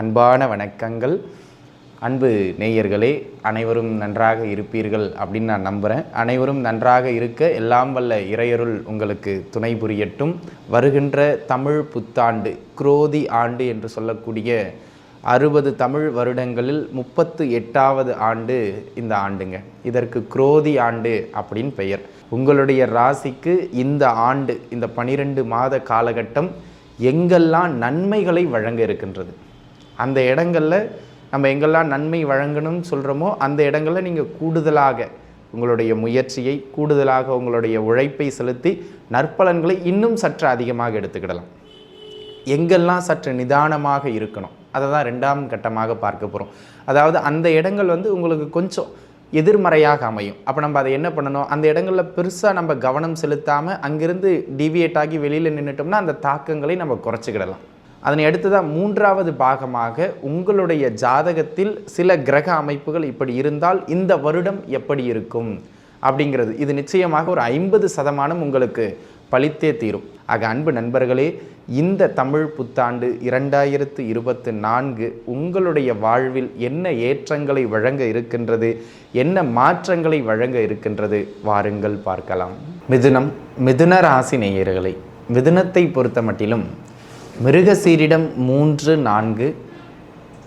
அன்பான வணக்கங்கள். அன்பு நேயர்களே அனைவரும் நன்றாக இருப்பீர்கள் அப்படின்னு நான் நம்புகிறேன் அனைவரும் நன்றாக இருக்க எல்லாம் வல்ல இறையருள் உங்களுக்கு துணை புரியட்டும். வருகின்ற தமிழ் புத்தாண்டு குரோதி ஆண்டு என்று சொல்லக்கூடிய அறுபது தமிழ் வருடங்களில் முப்பத்து எட்டாவது ஆண்டு இந்த ஆண்டுங்க. இதற்கு குரோதி ஆண்டு அப்படின்னு பெயர். உங்களுடைய ராசிக்கு இந்த ஆண்டு இந்த பனிரெண்டு மாத காலகட்டம் எங்கெல்லாம் நன்மைகளை வழங்க இருக்கின்றது? அந்த இடங்களில் நம்ம எங்கெல்லாம் நன்மை வழங்கணும்னு சொல்கிறோமோ அந்த இடங்களில் நீங்கள் கூடுதலாக உங்களுடைய முயற்சியை கூடுதலாக உங்களுடைய உழைப்பை செலுத்தி நற்பலன்களை இன்னும் சற்று அதிகமாக எடுத்துக்கிடலாம். எங்கெல்லாம் சற்று நிதானமாக இருக்கணும் அதை தான் ரெண்டாம் கட்டமாக பார்க்க போகிறோம் அதாவது அந்த இடங்கள் வந்து உங்களுக்கு கொஞ்சம் எதிர்மறையாக அமையும். அப்போ நம்ம அதை என்ன பண்ணணும்? அந்த இடங்களில் பெருசாக நம்ம கவனம் செலுத்தாமல் அங்கிருந்து டிவியேட் ஆகி வெளியில் நின்றுட்டோம்னா அந்த தாக்கங்களை நம்ம குறைச்சிக்கிடலாம். அதனை அடுத்ததாக மூன்றாவது பாகமாக உங்களுடைய ஜாதகத்தில் சில கிரக அமைப்புகள் இப்படி இருந்தால் இந்த வருடம் எப்படி இருக்கும்? அப்படிங்கிறது. இது நிச்சயமாக ஒரு ஐம்பது சதமானம் உங்களுக்கு பழித்தே தீரும். ஆக அன்பு நண்பர்களே இந்த தமிழ் புத்தாண்டு இரண்டாயிரத்து இருபத்து நான்கு உங்களுடைய வாழ்வில் என்ன ஏற்றங்களை வழங்க இருக்கின்றது? என்ன மாற்றங்களை வழங்க இருக்கின்றது? வாருங்கள் பார்க்கலாம். மிதுனம் மிதுன ராசி நேயர்களை மிதுனத்தை பொறுத்த மட்டிலும் மிருகசீரிடம் மூன்று நான்கு.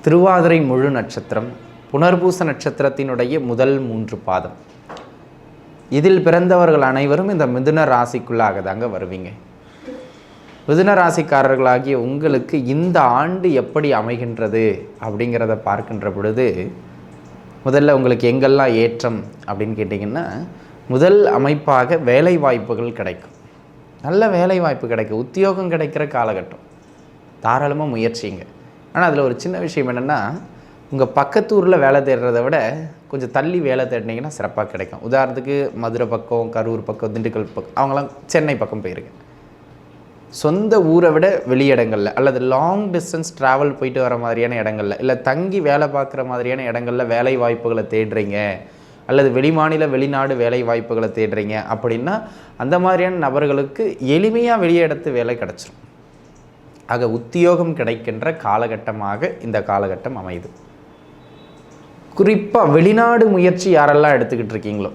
திருவாதிரை முழு நட்சத்திரம் புனர்பூச நட்சத்திரத்தினுடைய முதல் மூன்று பாதம். இதில் பிறந்தவர்கள் அனைவரும் இந்த மிதுன ராசிக்குள்ளாக தாங்க வருவீங்க. மிதுன ராசிக்காரர்களாகிய உங்களுக்கு இந்த ஆண்டு எப்படி அமைகின்றது அப்படிங்கிறத பார்க்கின்ற பொழுது முதல்ல உங்களுக்கு எங்கெல்லாம் ஏற்றம் அப்படின்னு கேட்டிங்கன்னா முதல் அமைப்பாக வேலை வாய்ப்புகள் கிடைக்கும். நல்ல வேலை வாய்ப்பு கிடைக்கும். உத்தியோகம் கிடைக்கிற காலகட்டம். தாராளமாக முயற்சிங்க. ஆனால் அதில் ஒரு சின்ன விஷயம் என்னென்னா உங்கள் பக்கத்து ஊரில் வேலை தேடுறத விட கொஞ்சம் தள்ளி வேலை தேடினீங்கன்னா சிறப்பாக கிடைக்கும். உதாரணத்துக்கு மதுரை பக்கம் கரூர் பக்கம் திண்டுக்கல் பக்கம் அவங்களாம் சென்னை பக்கம் போயிருங்க. சொந்த ஊரை விட வெளியிடங்களில் அல்லது லாங் டிஸ்டன்ஸ் ட்ராவல் போயிட்டு வர மாதிரியான இடங்கள்ல இல்லை தங்கி வேலை பார்க்குற மாதிரியான இடங்களில் வேலை வாய்ப்புகளை தேடுறீங்க அல்லது வெளிமாநில வெளிநாடு வேலை வாய்ப்புகளை தேடுறீங்க அப்படின்னா அந்த மாதிரியான நபர்களுக்கு எளிமையாக வெளியே எடுத்து வேலை கிடச்சிரும். ஆக உத்தியோகம் கிடைக்கின்ற காலகட்டமாக இந்த காலகட்டம் அமையுது. குறிப்பாக வெளிநாடு முயற்சி யாரெல்லாம் எடுத்துக்கிட்டு இருக்கீங்களோ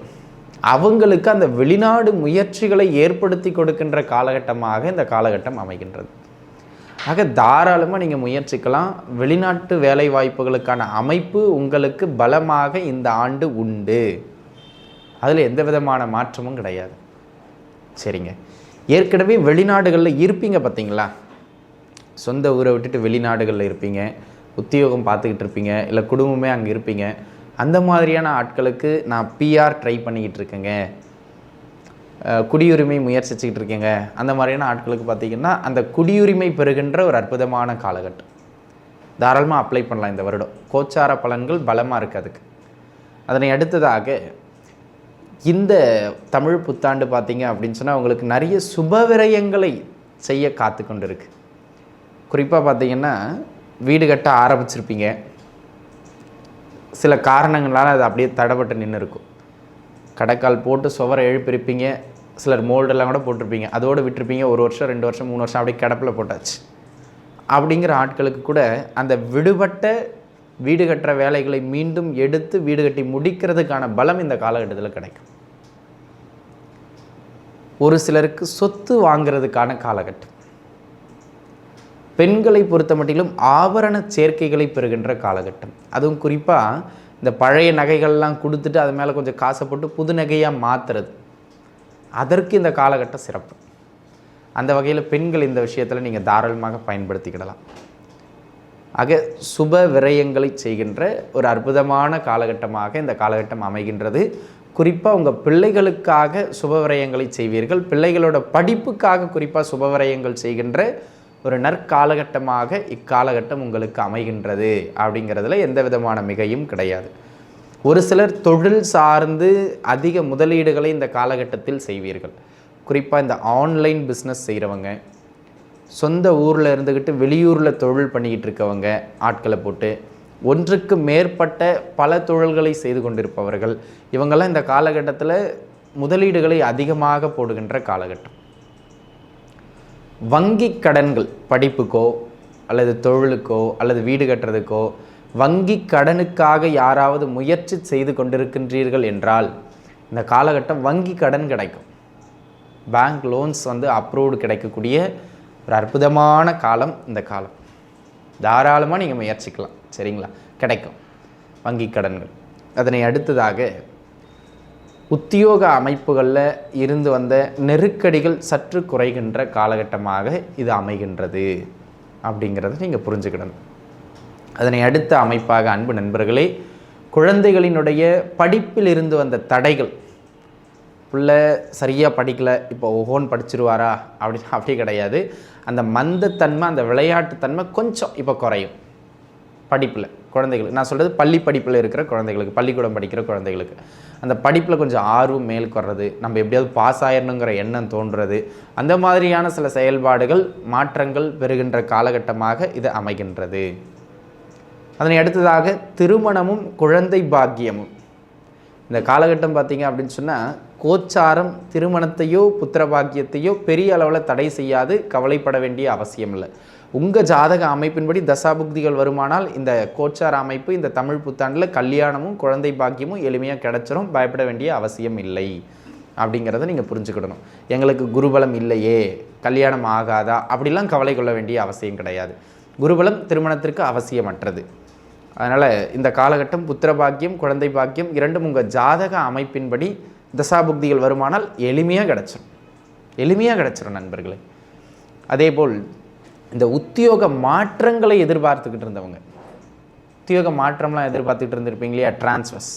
அவங்களுக்கு அந்த வெளிநாடு முயற்சிகளை ஏற்படுத்தி கொடுக்கின்ற காலகட்டமாக இந்த காலகட்டம் அமைகின்றது. ஆக தாராளமாக நீங்கள் முயற்சிக்கலாம். வெளிநாட்டு வேலை வாய்ப்புகளுக்கான அமைப்பு உங்களுக்கு பலமாக இந்த ஆண்டு உண்டு. அதில் எந்த விதமான மாற்றமும் கிடையாது. சரிங்க. ஏற்கனவே வெளிநாடுகளில் இருப்பீங்க பார்த்தீங்களா சொந்த ஊரை விட்டுட்டு வெளிநாடுகளில் இருப்பீங்க உத்தியோகம் பார்த்துக்கிட்டு இருப்பீங்க இல்லை குடும்பமே அங்கே இருப்பீங்க. அந்த மாதிரியான ஆட்களுக்கு நான் பிஆர் ட்ரை பண்ணிக்கிட்டு இருக்கேங்க. குடியுரிமை முயற்சிச்சுக்கிட்டு இருக்கேங்க. அந்த மாதிரியான ஆட்களுக்கு பார்த்தீங்கன்னா அந்த குடியுரிமை பெறுகின்ற ஒரு அற்புதமான காலகட்டம். தாராளமாக அப்ளை பண்ணலாம் இந்த வருடம். கோச்சார பலன்கள் பலமாக இருக்குது அதுக்கு. அதனை அடுத்ததாக இந்த தமிழ் புத்தாண்டு பார்த்தீங்க அப்படின்னு சொன்னால் உங்களுக்கு நிறைய சுப விரயங்களை செய்ய காத்து கொண்டு இருக்குது குறிப்பாக பார்த்தீங்கன்னா வீடு கட்ட ஆரம்பிச்சிருப்பீங்க. சில காரணங்களால் அது அப்படியே தடைப்பட்டு நின்று இருக்கும் கடைக்கால் போட்டு சுவரை எழுப்பியிருப்பீங்க. சிலர் மோல்டெல்லாம் கூட போட்டிருப்பீங்க. அதோடு விட்டுருப்பீங்க. ஒரு வருஷம் ரெண்டு வருஷம் மூணு வருஷம் அப்படியே கிடப்பில் போட்டாச்சு. அப்படிங்கிற ஆட்களுக்கு கூட அந்த விடுபட்ட வீடு கட்டுற வேலைகளை மீண்டும் எடுத்து வீடு கட்டி முடிக்கிறதுக்கான பலம் இந்த காலகட்டத்தில் கிடைக்கும். ஒரு சிலருக்கு சொத்து வாங்குறதுக்கான காலகட்டம். பெண்களை பொறுத்த மட்டிலும் ஆபரண சேர்க்கைகளை பெறுகின்ற காலகட்டம். அதுவும் குறிப்பாக இந்த பழைய நகைகள்லாம் கொடுத்துட்டு அது மேலே கொஞ்சம் காசை போட்டு புது நகையாக மாற்றுறது அதற்கு இந்த காலகட்டம் சிறப்பு. அந்த வகையில் பெண்கள் இந்த விஷயத்தில் நீங்கள் தாராளமாக பயன்படுத்திக்கிடலாம். ஆக சுப விரயங்களை செய்கின்ற ஒரு அற்புதமான காலகட்டமாக இந்த காலகட்டம் அமைகின்றது. குறிப்பாக உங்கள் பிள்ளைகளுக்காக சுப விரயங்களை செய்வீர்கள். பிள்ளைகளோட படிப்புக்காக குறிப்பாக சுப விரயங்கள் செய்கின்ற ஒரு நற்காலகட்டமாக இக்காலகட்டம் உங்களுக்கு அமைகின்றது அப்படிங்கிறதுல எந்த விதமான மிகையும் கிடையாது. ஒரு சிலர் தொழில் சார்ந்து அதிக முதலீடுகளை இந்த காலகட்டத்தில் செய்வீர்கள். குறிப்பாக இந்த ஆன்லைன் பிஸ்னஸ் செய்கிறவங்க சொந்த ஊரில் இருந்துக்கிட்டு வெளியூரில் தொழில் பண்ணிக்கிட்டு இருக்கவங்க ஆட்களை போட்டு ஒன்றுக்கு மேற்பட்ட பல தொழில்களை செய்து கொண்டிருப்பவர்கள் இவங்கெல்லாம் இந்த காலகட்டத்தில் முதலீடுகளை அதிகமாக போடுகின்ற காலகட்டம். வங்கி கடன்கள் படிப்புக்கோ அல்லது தொழிலுக்கோ அல்லது வீடு கட்டுறதுக்கோ வங்கி கடனுக்காக யாராவது முயற்சி செய்து கொண்டிருக்கின்றீர்கள் என்றால் இந்த காலகட்டம் வங்கி கடன் கிடைக்கும். பேங்க் லோன்ஸ் வந்து அப்ரூவ்டு கிடைக்கக்கூடிய ஒரு அற்புதமான காலம் இந்த காலம். தாராளமாக நீங்கள் முயற்சிக்கலாம். சரிங்களா? கிடைக்கும். வங்கி கடன்கள். அதனை அடுத்ததாக உத்தியோக அமைப்புகளில் இருந்து வந்த நெருக்கடிகள் சற்று குறைகின்ற காலகட்டமாக இது அமைகின்றது அப்படிங்கிறத நீங்கள் புரிஞ்சுக்கிடணும் அதனை அடுத்த அமைப்பாக அன்பு நண்பர்களே குழந்தைகளினுடைய படிப்பில் இருந்து வந்த தடைகள் பிள்ளை சரியாக படிக்கலை இப்போ ஒவ்வொன் படிச்சிருவாரா? அப்படி அப்படி கிடையாது. அந்த மந்தத்தன்மை அந்த விளையாட்டுத்தன்மை கொஞ்சம் இப்போ குறையும். படிப்பில் குழந்தைகளுக்கு. நான் சொல்கிறது பள்ளி படிப்பில் இருக்கிற குழந்தைகளுக்கு பள்ளிக்கூடம் படிக்கிற குழந்தைகளுக்கு. அந்த படிப்பில் கொஞ்சம் ஆர்வம் மேல்கொறது நம்ம எப்படியாவது பாஸ் ஆயிடணுங்கிற எண்ணம் தோன்றுறது அந்த மாதிரியான சில செயல்பாடுகள் மாற்றங்கள் பெறுகின்ற காலகட்டமாக இது அமைகின்றது. அதனை அடுத்ததாக திருமணமும் குழந்தை பாக்கியமும். இந்த காலகட்டம் பார்த்தீங்க அப்படின்னு சொன்னால் கோச்சாரம் திருமணத்தையோ புத்திர பாக்கியத்தையோ பெரிய அளவில் தடை செய்யாது கவலைப்பட வேண்டிய அவசியம் இல்லை உங்கள் ஜாதக அமைப்பின்படி தசாபுக்திகள் வருமானால் இந்த கோச்சார அமைப்பு இந்த தமிழ் புத்தாண்டில் கல்யாணமும் குழந்தை பாக்கியமும் எளிமையாக கிடைச்சிரும். பயப்பட வேண்டிய அவசியம் இல்லை. அப்படிங்கிறத நீங்கள் புரிஞ்சுக்கிடணும். எங்களுக்கு குருபலம் இல்லையே கல்யாணம் ஆகாதா? அப்படிலாம் கவலை கொள்ள வேண்டிய அவசியம் கிடையாது. குருபலம் திருமணத்திற்கு அவசியமற்றது. அதனால் இந்த காலகட்டம் புத்திர பாக்கியம் குழந்தை பாக்கியம் இரண்டும் உங்கள் ஜாதக அமைப்பின்படி தசாபுக்திகள் வருமானால் எளிமையாக கிடச்சிரும். எளிமையாக கிடச்சிரும் நண்பர்களே. அதேபோல் இந்த உத்தியோக மாற்றங்களை எதிர்பார்த்துக்கிட்டு இருந்தவங்க. உத்தியோக மாற்றம்லாம் எதிர்பார்த்துக்கிட்டு இருந்திருப்பீங்க இல்லையா டிரான்ஸ்ஃபர்ஸ்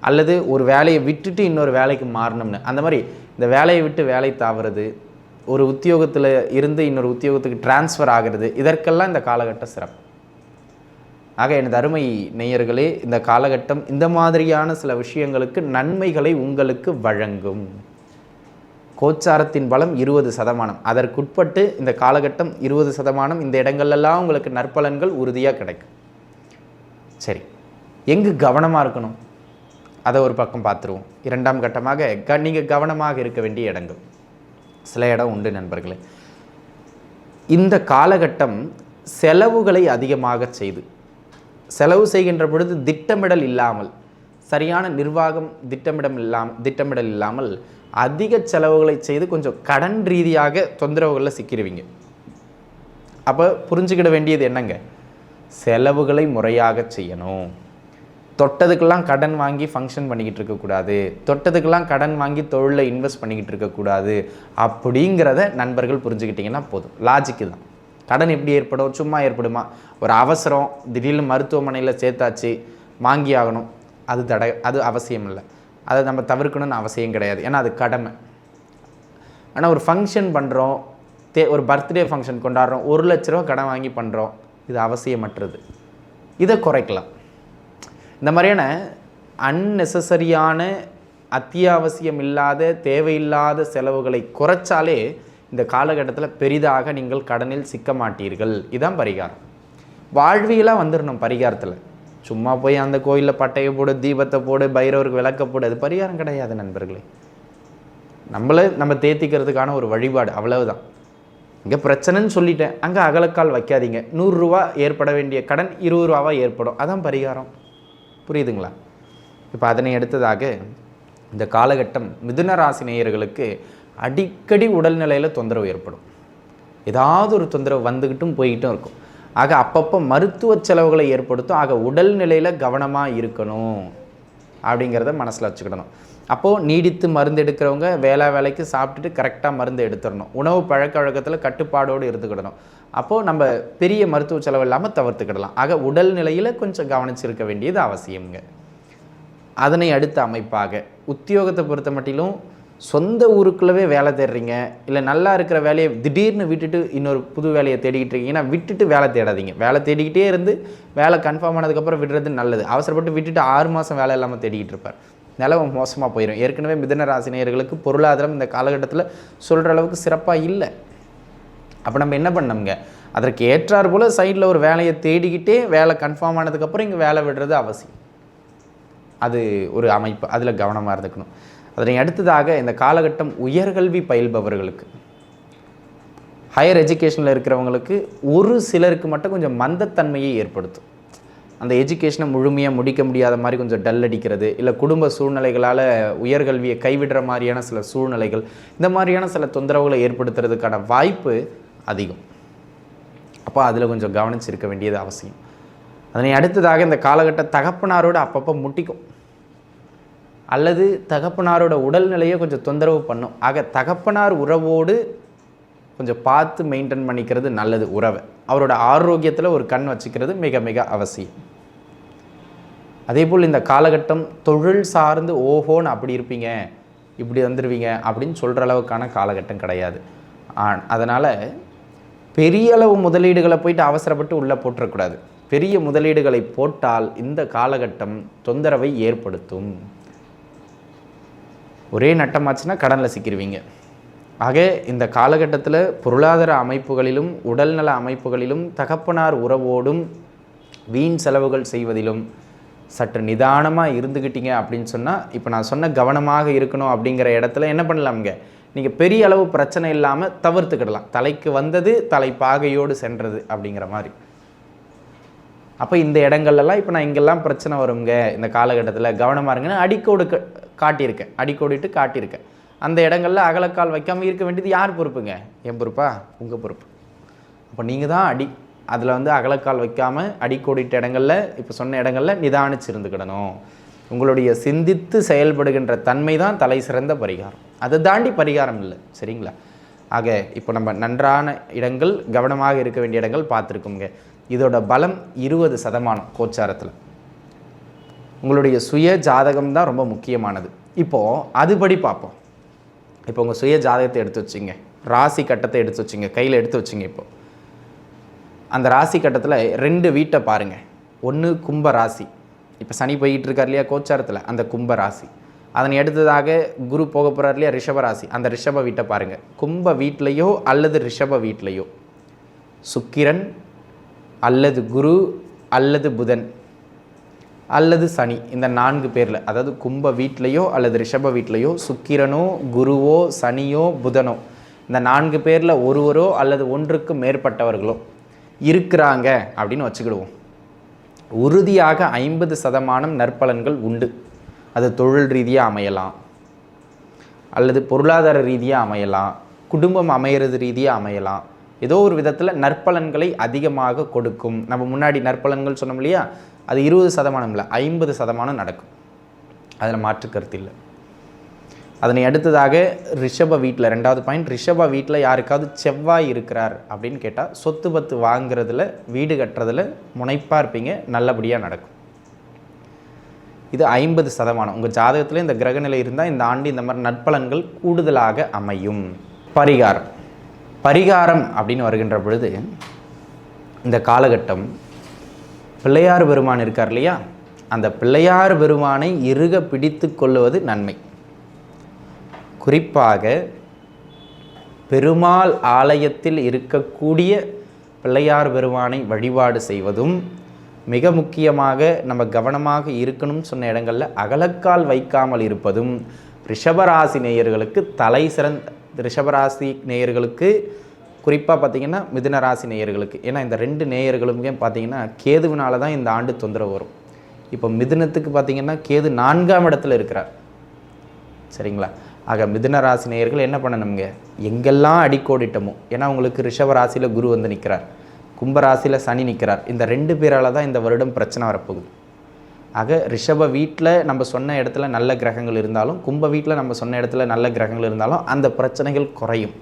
அல்லது ஒரு வேலையை விட்டுட்டு இன்னொரு வேலைக்கு மாறணும்னு. அந்த மாதிரி இந்த வேலையை விட்டு வேலை தாவறது ஒரு உத்தியோகத்தில் இருந்து இன்னொரு உத்தியோகத்துக்கு டிரான்ஸ்ஃபர் ஆகிறது இதற்கெல்லாம் இந்த காலகட்டம் சிறப்பு. ஆக எனது அருமை நேயர்களே இந்த காலகட்டம் இந்த மாதிரியான சில விஷயங்களுக்கு நன்மைகளை உங்களுக்கு வழங்கும். கோச்சாரத்தின் பலம் இருபது சதமானம். அதற்குட்பட்டு இந்த காலகட்டம் இருபது சதமானம். இந்த இடங்கள்லாம் உங்களுக்கு நற்பலன்கள் உறுதியாக கிடைக்கும். சரி. எங்கு கவனமாக இருக்கணும்? அதை ஒரு பக்கம் பார்த்துருவோம். இரண்டாம் கட்டமாக க நீங்கள் கவனமாக இருக்க வேண்டிய இடங்கள். சில இடம் உண்டு நண்பர்களே. இந்த காலகட்டம் செலவுகளை அதிகமாக செய்து செலவு செய்கின்ற பொழுது திட்டமிடல் இல்லாமல் சரியான நிர்வாகம் திட்டமிடம் இல்லாமல் திட்டமிடல் இல்லாமல் அதிக செலவுகளை செய்து கொஞ்சம் கடன் ரீதியாக தொந்தரவுகளில் சிக்கிடுவீங்க அப்போ புரிஞ்சுக்கிட வேண்டியது என்னங்க? செலவுகளை முறையாக செய்யணும். தொட்டதுக்கெல்லாம் கடன் வாங்கி ஃபங்க்ஷன் பண்ணிக்கிட்டு இருக்கக்கூடாது தொட்டதுக்கெல்லாம் கடன் வாங்கி தொழிலில் இன்வெஸ்ட் பண்ணிக்கிட்டு இருக்கக்கூடாது அப்படிங்கிறத நண்பர்கள் புரிஞ்சுக்கிட்டிங்கன்னா போதும். லாஜிக்கு தான். கடன் எப்படி ஏற்படும்? சும்மா ஏற்படுமா? ஒரு அவசரம். திடீர்னு மருத்துவமனையில் சேர்த்தாச்சு. வாங்கி ஆகணும் அது தடை அது அவசியம் இல்லை அதை நம்ம தவிர்க்கணும்னு அவசியம் கிடையாது. ஏன்னா அது கடமை. ஆனால் ஒரு ஃபங்க்ஷன் பண்ணுறோம் தே ஒரு பர்த்டே ஃபங்க்ஷன் கொண்டாடுறோம் ஒரு லட்ச ரூபா கடன் வாங்கி பண்ணுறோம் இது அவசியமற்றது. இதை குறைக்கலாம். இந்த மாதிரியான அன்னெசரியான அத்தியாவசியம் இல்லாத தேவையில்லாத செலவுகளை குறைச்சாலே இந்த காலகட்டத்தில் பெரிதாக நீங்கள் கடனில் சிக்க மாட்டீர்கள். இதுதான் பரிகாரம். வாழ்வியலாக வந்துடணும் பரிகாரத்தில். சும்மா போய் அந்த கோயிலில் பட்டையை போடு தீபத்தை போடு பைரவருக்கு விளக்க போடு அது பரிகாரம் கிடையாது நண்பர்களே. நம்மளை நம்ம தேத்திக்கிறதுக்கான ஒரு வழிபாடு அவ்வளவுதான். இங்கே பிரச்சனைன்னு சொல்லிட்டேன். அங்கே அகலக்கால் வைக்காதீங்க. நூறுரூவா ஏற்பட வேண்டிய கடன் இருபது ரூபாவாக ஏற்படும். அதான் பரிகாரம். புரியுதுங்களா? இப்போ அதனை எடுத்ததாக இந்த காலகட்டம் மிதுன ராசி நேயர்களுக்கு அடிக்கடி உடல்நிலையில் தொந்தரவு ஏற்படும். ஏதாவது ஒரு தொந்தரவு வந்துக்கிட்டும் போய்கிட்டும் இருக்கும். ஆக அப்பப்போ மருத்துவ செலவுகளை ஏற்படுத்தும். ஆக உடல்நிலையில் கவனமாக இருக்கணும் அப்படிங்கிறத மனசில் வச்சுக்கிடணும். அப்போது நீடித்து மருந்து எடுக்கிறவங்க வேலை வேலைக்கு சாப்பிட்டுட்டு கரெக்டாக மருந்து எடுத்துடணும். உணவு பழக்க வழக்கத்தில் கட்டுப்பாடோடு இருந்துக்கிடணும். அப்போது நம்ம பெரிய மருத்துவ செலவு இல்லாமல் தவிர்த்துக்கிடலாம். ஆக உடல்நிலையில் கொஞ்சம் கவனிச்சிருக்க வேண்டியது அவசியம்ங்க. அதனை அடுத்த அமைப்பாக உத்தியோகத்தை பொறுத்த மட்டிலும் சொந்த ஊருக்குள்ளவே வேலை தேடுறீங்க இல்லை நல்லா இருக்கிற வேலையை திடீர்னு விட்டுட்டு இன்னொரு புது வேலையை தேடிக்கிட்டு இருக்கீங்கன்னா விட்டுட்டு வேலை தேடாதீங்க. வேலை தேடிக்கிட்டே இருந்து வேலை கன்ஃபார்ம் ஆனதுக்கப்புறம் விடுறது நல்லது. அவசரப்பட்டு விட்டுட்டு ஆறு மாதம் வேலை இல்லாமல் தேடிக்கிட்டு இருப்பார். நிலவு மோசமாக போயிடும் ஏற்கனவே மிதன ராசினியர்களுக்கு பொருளாதாரம் இந்த காலகட்டத்தில் சொல்கிற அளவுக்கு சிறப்பாக இல்லை. அப்போ நம்ம என்ன பண்ணோம்ங்க அதற்கு ஏற்றாறு போல் சைடில் ஒரு வேலையை தேடிக்கிட்டே வேலை கன்ஃபார்ம் ஆனதுக்கப்புறம் இங்கே வேலை விடுறது அவசியம். அது ஒரு அமைப்பு. அதில் கவனமாக இருந்துக்கணும். அதனை அடுத்ததாக இந்த காலகட்டம் உயர்கல்வி பயில்பவர்களுக்கு. ஹையர் எஜுகேஷனில் இருக்கிறவங்களுக்கு ஒரு சிலருக்கு மட்டும் கொஞ்சம் மந்தத்தன்மையை ஏற்படுத்தும். அந்த எஜுகேஷனை முழுமையாக முடிக்க முடியாத மாதிரி கொஞ்சம் டல் அடிக்கிறது இல்லை குடும்ப சூழ்நிலைகளால் உயர்கல்வியை கைவிடுற மாதிரியான சில சூழ்நிலைகள் இந்த மாதிரியான சில தொந்தரவுகளை ஏற்படுத்துறதுக்கான வாய்ப்பு அதிகம். அப்போ அதில் கொஞ்சம் கவனிச்சிருக்க வேண்டியது அவசியம். அதனை அடுத்ததாக இந்த காலகட்ட தகப்பனாரோட அப்பப்போ முட்டிக்கும். அல்லது தகப்பனாரோட உடல்நிலையை கொஞ்சம் தொந்தரவு பண்ணும். ஆக தகப்பனார் உறவோடு கொஞ்சம் பார்த்து மெயின்டைன் பண்ணிக்கிறது நல்லது உறவை. அவரோட ஆரோக்கியத்தில் ஒரு கண் வச்சுக்கிறது மிக மிக அவசியம். அதே போல் இந்த காலகட்டம் தொழில் சார்ந்து ஓஹோன்னு அப்படி இருப்பீங்க இப்படி வந்துடுவீங்க அப்படின்னு சொல்கிற அளவுக்கான காலகட்டம் கிடையாது. அதனால் பெரிய அளவு முதலீடுகளை போயிட்டு அவசரப்பட்டு உள்ளே போட்டுறக்கூடாது. பெரிய முதலீடுகளை போட்டால் இந்த காலகட்டம் தொந்தரவை ஏற்படுத்தும். ஒரே நட்டமாச்சுன்னா கடனில் சிக்கிடுவீங்க ஆக இந்த காலகட்டத்தில் பொருளாதார அமைப்புகளிலும் உடல்நல அமைப்புகளிலும் தகப்பனார் உறவோடும் வீண் செலவுகள் செய்வதிலும் சற்று நிதானமாக இருந்துக்கிட்டீங்க அப்படின்னு சொன்னால் இப்போ நான் சொன்ன கவனமாக இருக்கணும் அப்படிங்கிற இடத்துல என்ன பண்ணலாம்ங்க? நீங்கள் பெரிய அளவு பிரச்சனை இல்லாமல் தவிர்த்துக்கிடலாம். தலைக்கு வந்தது தலை பாகையோடு சென்றது அப்படிங்கிற மாதிரி. அப்போ இந்த இடங்கள்லாம் இப்போ நான் இங்கெல்லாம் பிரச்சனை வருங்க. இந்த காலகட்டத்தில் கவனமாக இருங்கன்னா அடிக்கோடு காட்டியிருக்கேன் அடிக்கோடிட்டு காட்டியிருக்கேன் அந்த இடங்களில் அகலக்கால் வைக்காமல் இருக்க வேண்டியது யார் பொறுப்புங்க? என் பொறுப்பா? உங்கள் பொறுப்பு. அப்போ நீங்கள் தான் அடி அதில் வந்து அகலக்கால் வைக்காமல் அடிக்கோடிட்ட இடங்களில் இப்போ சொன்ன இடங்களில் நிதானிச்சு இருந்துக்கிடணும் உங்களுடைய சிந்தித்து செயல்படுகின்ற தன்மை தான் தலை சிறந்த பரிகாரம். அதை தாண்டி பரிகாரம் இல்லை சரிங்களா? ஆக இப்போ நம்ம நன்றான இடங்கள் கவனமாக இருக்க வேண்டிய இடங்கள் பார்த்துருக்கோங்க இதோட பலம் இருபது சதமானம் கோச்சாரத்தில். உங்களுடைய சுய ஜாதகம் தான் ரொம்ப முக்கியமானது. இப்போது அதுபடி பார்ப்போம். இப்போ உங்கள் சுய ஜாதகத்தை எடுத்து வச்சிங்க. ராசி கட்டத்தை எடுத்து வச்சிங்க. கையில் எடுத்து வச்சிங்க இப்போது அந்த ராசி கட்டத்தில் ரெண்டு வீட்டை பாருங்கள் ஒன்று கும்ப ராசி. இப்போ சனி போய்கிட்டு இருக்கார் இல்லையா கோச்சாரத்தில்? அந்த கும்ப ராசி. அதனை அடுத்ததாக குரு போக போகிறார் இல்லையா ரிஷப ராசி. அந்த ரிஷப வீட்டை பாருங்கள் கும்ப வீட்லேயோ அல்லது ரிஷப வீட்லேயோ சுக்கிரன் அல்லது குரு அல்லது புதன். அல்லது சனி இந்த நான்கு பேரில். அதாவது கும்ப வீட்லேயோ அல்லது ரிஷப வீட்லேயோ சுக்கிரனோ குருவோ சனியோ புதனோ இந்த நான்கு பேரில் ஒருவரோ அல்லது ஒன்றுக்கு மேற்பட்டவர்களோ இருக்கிறாங்க அப்படின்னு வச்சுக்கிடுவோம். உறுதியாக ஐம்பது சதமானம் நற்பலன்கள் உண்டு. அது தொழில் ரீதியாக அமையலாம். அல்லது பொருளாதார ரீதியாக அமையலாம். குடும்பம் அமையிறது ரீதியாக அமையலாம். ஏதோ ஒரு விதத்தில் நற்பலன்களை அதிகமாக கொடுக்கும். நம்ம முன்னாடி நற்பலன்கள் சொன்னோம் இல்லையா? அது இருபது சதமானம் இல்லை ஐம்பது சதமானம் நடக்கும். அதில் மாற்று கருத்து இல்லை. அதனை அடுத்ததாக ரிஷப வீட்டில் ரெண்டாவது பாயிண்ட் ரிஷப வீட்டில் யாருக்காவது செவ்வாய் இருக்கிறார் அப்படின்னு கேட்டால் சொத்து பத்து வாங்குறதுல வீடு கட்டுறதுல முனைப்பாக இருப்பீங்க நல்லபடியாக நடக்கும். இது ஐம்பது சதமானம். உங்கள் ஜாதகத்தில் இந்த கிரகநிலை இருந்தால் இந்த ஆண்டு இந்த மாதிரி நற்பலன்கள் கூடுதலாக அமையும். பரிகாரம். பரிகாரம் அப்படின்னு வருகின்ற பொழுது இந்த காலகட்டம் பிள்ளையார் பெருமான் இருக்கார் இல்லையா? அந்த பிள்ளையார் பெருமானை இறுக பிடித்து கொள்வது நன்மை. குறிப்பாக பெருமாள் ஆலயத்தில் இருக்கக்கூடிய பிள்ளையார் பெருமானை வழிபாடு செய்வதும் மிக முக்கியமாக நம்ம கவனமாக இருக்கணும்னு சொன்ன இடங்களில் அகலக்கால் வைக்காமல் இருப்பதும் ரிஷபராசி நேயர்களுக்கு தலை சிறந்த ரிஷபராசி நேயர்களுக்கு குறிப்பாக பார்த்திங்கன்னா மிதுன ராசி நேயர்களுக்கு. ஏன்னா இந்த ரெண்டு நேயர்களுமே பார்த்திங்கன்னா கேதுவினால தான் இந்த ஆண்டு தொந்தரவு வரும். இப்போ மிதுனத்துக்கு பார்த்திங்கன்னா கேது நான்காம் இடத்துல இருக்கிறார். சரிங்களா? ஆக மிதுன ராசி நேயர்கள் என்ன பண்ணணுங்க எங்கெல்லாம் அடிக்கோடிட்டமோ ஏன்னா உங்களுக்கு ரிஷப ராசியில் குரு வந்து நிற்கிறார் கும்பராசியில் சனி நிற்கிறார் இந்த ரெண்டு பேரால் தான் இந்த வருடம் பிரச்சனை வரப்போகுது. ஆக ரிஷப வீட்டில் நம்ம சொன்ன இடத்துல நல்ல கிரகங்கள் இருந்தாலும் கும்ப வீட்டில் நம்ம சொன்ன இடத்துல நல்ல கிரகங்கள் இருந்தாலும் அந்த பிரச்சனைகள் குறையும்.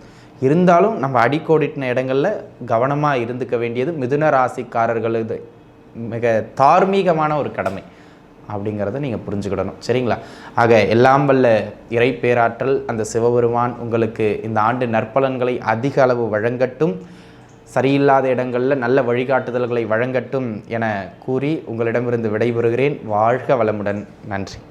இருந்தாலும் நம்ம அடிக்கோடிட்டின இடங்களில் கவனமாக இருந்துக்க வேண்டியது மிதுன ராசிக்காரர்களது மிக தார்மீகமான ஒரு கடமை அப்படிங்கிறத நீங்கள் புரிஞ்சுக்கிடணும். சரிங்களா? ஆக எல்லாம் வல்ல இறை பேராற்றல் அந்த சிவபெருமான் உங்களுக்கு இந்த ஆண்டு நற்பலன்களை அதிக அளவு வழங்கட்டும். சரியில்லாத இடங்களில் நல்ல வழிகாட்டுதல்களை வழங்கட்டும் என கூறி உங்களிடமிருந்து விடைபெறுகிறேன். வாழ்க வளமுடன். நன்றி.